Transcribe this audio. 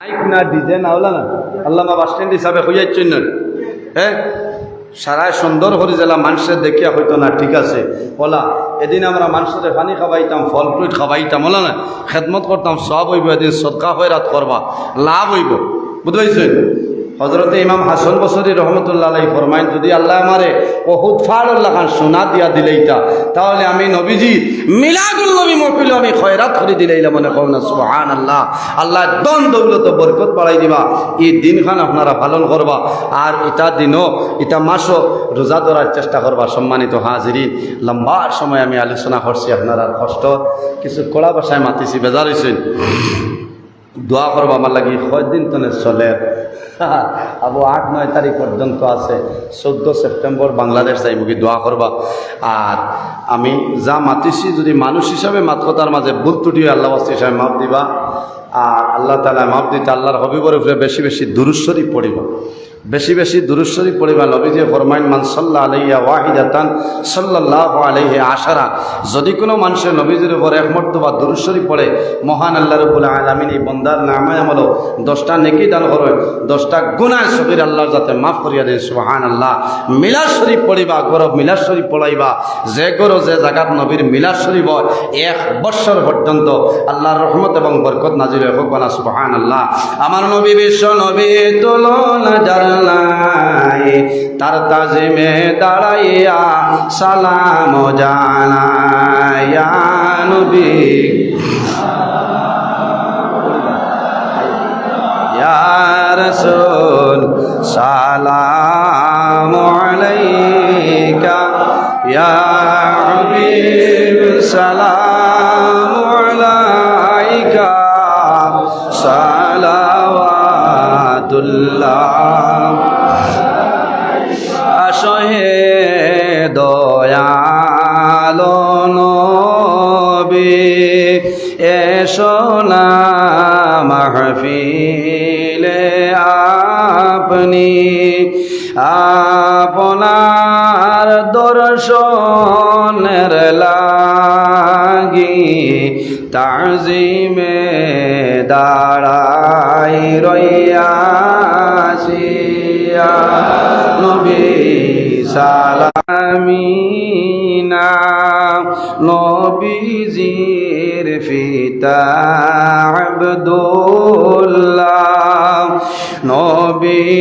Mic না DJ না। হলা না আল্লামা বাস স্ট্যান্ড হিসাবে হইয়াচ্ছেন হ্যাঁ? সারায় সুন্দর করে জেলা মানুষের দেখিয়া হইতো না, ঠিক আছে। বলা, এদিন আমরা মানুষের পানি খাওয়াইতাম ফল ফ্রুট খাওয়াইতাম ওলা না। খেদমত করতাম, সব হইব, এদিন সদকা হয়ে রাত করবা, লাভ হইব। বুঝতে হজরতে ইমাম হাসন বসরি রহমতুল্লাহ ফরমাইন যদি আল্লাহ আমারে বহুত ফাড়ুল্লাহ খান সোনা দিয়া দিলেইতা, তাহলে আমি নবীজি মিলাদুল নবী মহফিল আমি খয়রাত করে দিলেইলা মনে করুন না সুহান আল্লাহ আল্লাহ দন দৌলত বরকত বাড়াই দিবা, এই দিনখান আপনারা পালন করবা, আর এটা দিনও, এটা মাসও রোজা ধরার চেষ্টা করবা, সম্মানিত হাজিরি লম্বা সময় আমি আলোচনা করছি, আপনারা কষ্ট, কিছু কড়া বাসায় মাতিছি, বেজার হয়েছেন দোয়া করব আমার লাগি, কয়দিন তনে চলে? আবু আট, নয় তারিখ পর্যন্ত আছে। চোদ্দ সেপ্টেম্বর বাংলাদেশ যাই, মুখী দোয়া করবা। আর আমি যা মাতিছি, যদি মানুষ হিসাবে মাত কথার মাঝে ভুল ত্রুটি আল্লাহ হিসাবে মাপ দিবা। আর আল্লাহ তালা মাপ দিতে আল্লাহর হবিবর উপরে বেশি বেশি দুরুশ্বরী পড়িব। বেশি বেশি দুরুশ্বরী পড়িবা নবীজি ফরমাইন মান সাল্লাহ আলাইয়া ওয়াহিদাতান সাল্লাহ আলাইহি আশারা। যদি কোনো মানুষের নবীজির উপর এক বা দুরুশ্বরী পড়ে মহান আল্লাহ রবুল আলমিন এই বন্দার নামায় আমলো দশটা নেকি দান করে দশটা গুণায় সবির আল্লাহর যাতে মাফ করিয়া দেন সুহান আল্লাহ মিলাদ পড়িবা গরব মিলাদ পড়াইবা। যে গরো যে জাগাত নবীর মিলাদ হয়, এক বৎসর পর্যন্ত আল্লাহর রহমত এবং বরকত নাজির হোক সুহান আল্লাহ আমার নবী বিশ্ব নবী তুলনা জানায় তার তাজিমে দাঁড়াইয়া সালাম জানায়া নবী। রসুল, সালাম আলাইকা। ইয়া হাবিব, সালাম আলাইকা। সালাওয়াতুল্লাহ। এসো না মাহফিলে আপনি। আপনার দর্শনের লাগি তাজিমে দাঁড়াই রইয়াছিয়া নবী সালামিনা নবীজির ফিতা আব্দুল্লাহ নবী